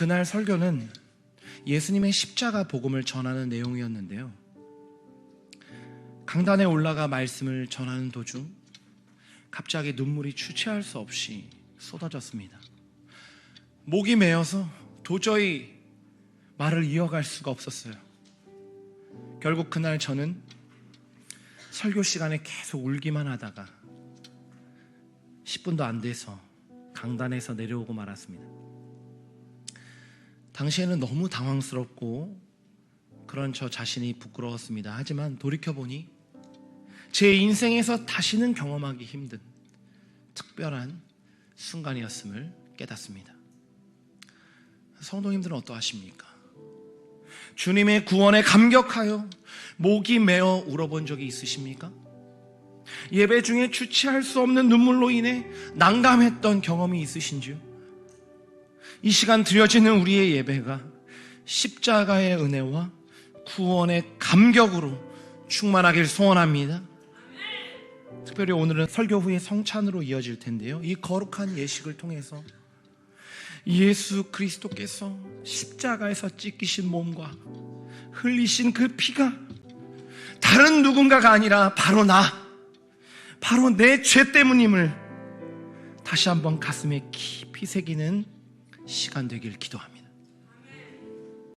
그날 설교는 예수님의 십자가 복음을 전하는 내용이었는데요. 강단에 올라가 말씀을 전하는 도중 갑자기 눈물이 주체할 수 없이 쏟아졌습니다. 목이 메어서 도저히 말을 이어갈 수가 없었어요. 결국 그날 저는 설교 시간에 계속 울기만 하다가 10분도 안 돼서 강단에서 내려오고 말았습니다. 당시에는 너무 당황스럽고 그런 저 자신이 부끄러웠습니다. 하지만 돌이켜보니 제 인생에서 다시는 경험하기 힘든 특별한 순간이었음을 깨닫습니다. 성도님들은 어떠하십니까? 주님의 구원에 감격하여 목이 메어 울어본 적이 있으십니까? 예배 중에 주체할 수 없는 눈물로 인해 난감했던 경험이 있으신지요? 이 시간 드려지는 우리의 예배가 십자가의 은혜와 구원의 감격으로 충만하길 소원합니다. 특별히 오늘은 설교 후에 성찬으로 이어질 텐데요. 이 거룩한 예식을 통해서 예수 그리스도께서 십자가에서 찢기신 몸과 흘리신 그 피가 다른 누군가가 아니라 바로 나, 바로 내 죄 때문임을 다시 한번 가슴에 깊이 새기는 시간 되길 기도합니다.